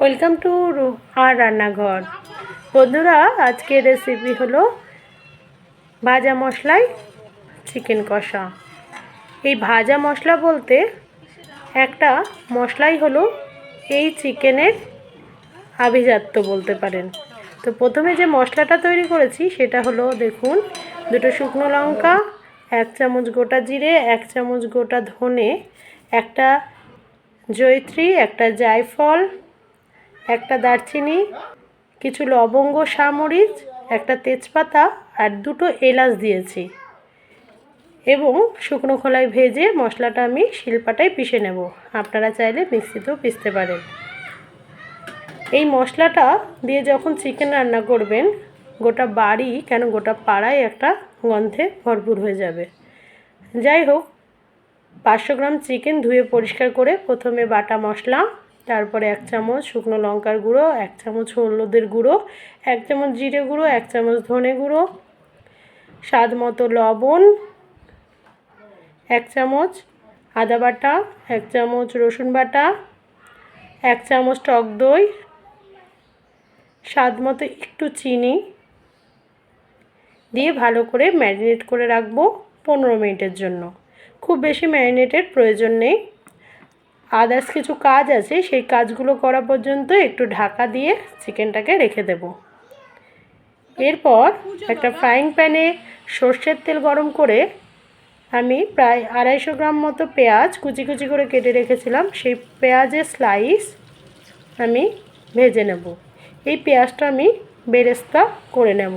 Welcome to আর রান্নাঘর। বন্ধুরা, আজকের রেসিপি হলো ভাজা মশলায় চিকেন কষা। এই ভাজা মশলা বলতে একটা মশলাই হলো এই চিকেনের আভিজাত্য বলতে পারেন। তো প্রথমে যে মশলাটা তৈরি করেছি, সেটা হলো দেখুন, দুটো শুকনো লঙ্কা, এক চামচ গোটা জিরে, এক চামচ গোটা ধনে, একটা জয়ত্রী, একটা জায়ফল একটা দারচিনি, কিছু লবঙ্গ সামরিচ একটা তেজপাতা আর দুটো এলাচ দিয়েছি। এবং শুকনো খোলায় ভেজে মশলাটা আমি শিলপাটায় পিষে নেব। আপনারা চাইলে মিক্সিতেও পিষতে পারেন। এই মশলাটা দিয়ে যখন চিকেন রান্না করবেন, গোটা বাড়ি কেন গোটা পাড়ায় একটা গন্ধে ভরপুর হয়ে যাবে। যাই হোক, পাঁচশো গ্রাম চিকেন ধুয়ে পরিষ্কার করে প্রথমে বাটা মশলা তারপরে এক চামচ শুকনো লঙ্কার গুঁড়ো, এক চামচ হলুদের গুঁড়ো, এক চামচ জিরে গুঁড়ো, এক চামচ ধনে গুঁড়ো, স্বাদ মতো লবণ, এক চামচ আদা বাটা, এক চামচ রসুন বাটা, এক চামচ টক দই, স্বাদ মতো একটু চিনি দিয়ে ভালো করে ম্যারিনেট করে রাখব পনেরো মিনিটের জন্য। খুব বেশি ম্যারিনেটের প্রয়োজন নেই। আদার্স কিছু কাজ আছে, সেই কাজগুলো করা পর্যন্ত একটু ঢাকা দিয়ে চিকেনটাকে রেখে দেব। এরপর একটা ফ্রাইং প্যানে সর্ষের তেল গরম করে আমি প্রায় আড়াইশো গ্রাম মতো পেঁয়াজ কুচি কুচি করে কেটে রেখেছিলাম, সেই পেঁয়াজের স্লাইস আমি ভেজে নেব। এই পেঁয়াজটা আমি বেরেস্তা করে নেব।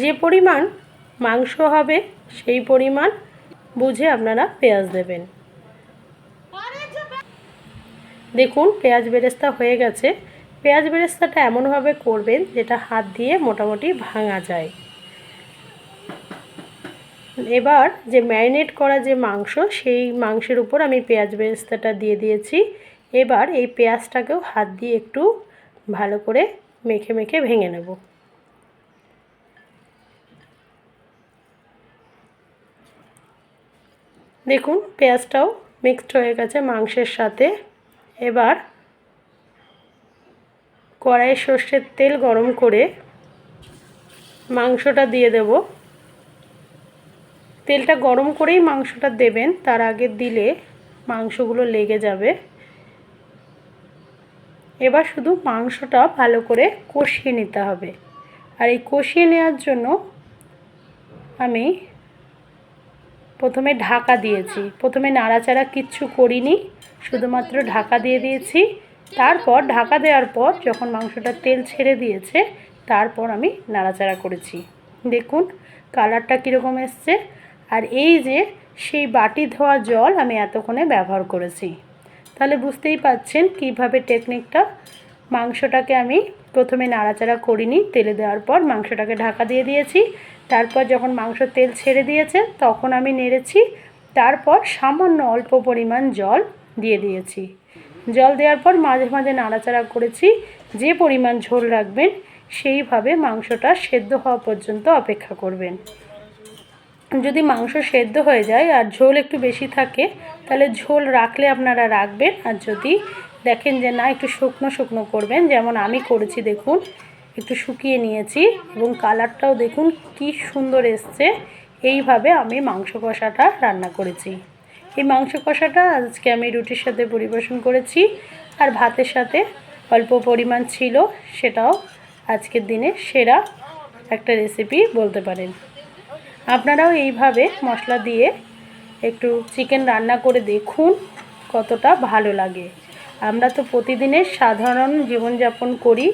যে পরিমাণ মাংস হবে, সেই পরিমাণ বুঝে আপনারা পেঁয়াজ দেবেন। দেখুন, পেঁয়াজ বেরেস্তা হয়ে গেছে। পেঁয়াজ বেরেস্তাটা এমনভাবে করবেন যেটা হাত দিয়ে মোটামুটি ভাঙা যায়। এবার যে ম্যারিনেট করা যে মাংস, সেই মাংসের উপর আমি পেঁয়াজ বেরেস্তাটা দিয়ে দিয়েছি। এবার এই পেঁয়াজটাকেও হাত দিয়ে একটু ভালো করে মেখে মেখে ভেঙে নেব। দেখুন, পেঁয়াজটাও মিক্সড হয়ে গেছে মাংসের সাথে। এবার কড়াইয়ে সর্ষের তেল গরম করে মাংসটা দিয়ে দেব। তেলটা গরম করেই মাংসটা দেবেন, তার আগে দিলে মাংসগুলো লেগে যাবে। এবার শুধু মাংসটা ভালো করে কষিয়ে নিতে হবে। আর এই কষিয়ে নেওয়ার জন্য আমি প্রথমে ঢাকা দিয়েছি। প্রথমে নাড়াচাড়া কিচ্ছু করিনি, শুধুমাত্র ঢাকা দিয়ে দিয়েছি। তারপর ঢাকা দেওয়ার পর যখন মাংসটা তেল ছেড়ে দিয়েছে, তারপর আমি নাড়াচাড়া করেছি। দেখুন কালারটা কীরকম এসছে। আর এই যে সেই বাটি ধোয়া জল আমি এতক্ষণে ব্যবহার করেছি। তাহলে বুঝতেই পাচ্ছেন কীভাবে টেকনিকটা মাংসটাকে আমি প্রথমে নাড়াচাড়া করিনি, তেলে দেওয়ার পর মাংসটাকে ঢাকা দিয়ে দিয়েছি। তারপর যখন মাংস তেল ছেড়ে দিয়েছে, তখন আমি নেড়েছি। তারপর সামান্য অল্প পরিমাণ জল দিয়ে দিয়েছি। জল দেওয়ার পর মাঝে মাঝে নাড়াচাড়া করেছি। যে পরিমাণ ঝোল রাখবেন, সেইভাবে মাংসটা সেদ্ধ হওয়া পর্যন্ত অপেক্ষা করবেন। যদি মাংস সেদ্ধ হয়ে যায় আর ঝোল একটু বেশি থাকে, তাহলে ঝোল রাখলে আপনারা রাখবেন। আর যদি দেখেন যে না, একটু শুকনো শুকনো করবেন। যেমন আমি করেছি, দেখুন, একটু শুকিয়ে নিয়েছি এবং কালারটাও দেখুন কি সুন্দর এসছে। এইভাবে আমি মাংস কষাটা রান্না করেছি। এই মাংস কষাটা আজকে আমি রুটির সাথে পরিবেশন করেছি আর ভাতের সাথে অল্প পরিমাণ ছিল, সেটাও আজকের দিনে সেরা একটা রেসিপি বলতে পারেন। আপনারাও এইভাবে মশলা দিয়ে একটু চিকেন রান্না করে দেখুন কতটা ভালো লাগে। আমরা তো প্রতিদিনের সাধারণ জীবনযাপন করি,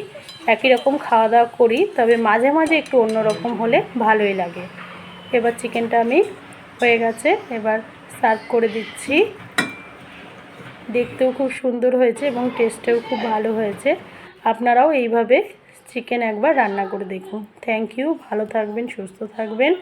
একই রকম খাওয়া দাওয়া করি, তবে মাঝে মাঝে একটু অন্যরকম হলে ভালোই লাগে। এবার চিকেনটা আমি হয়ে গেছে, এবার সার্ভ করে দিচ্ছি। দেখতেও খুব সুন্দর হয়েছে এবং টেস্টেও খুব ভালো হয়েছে। আপনারাও এইভাবে চিকেন একবার রান্না করে দেখুন। থ্যাংক ইউ ভালো থাকবেন, সুস্থ থাকবেন।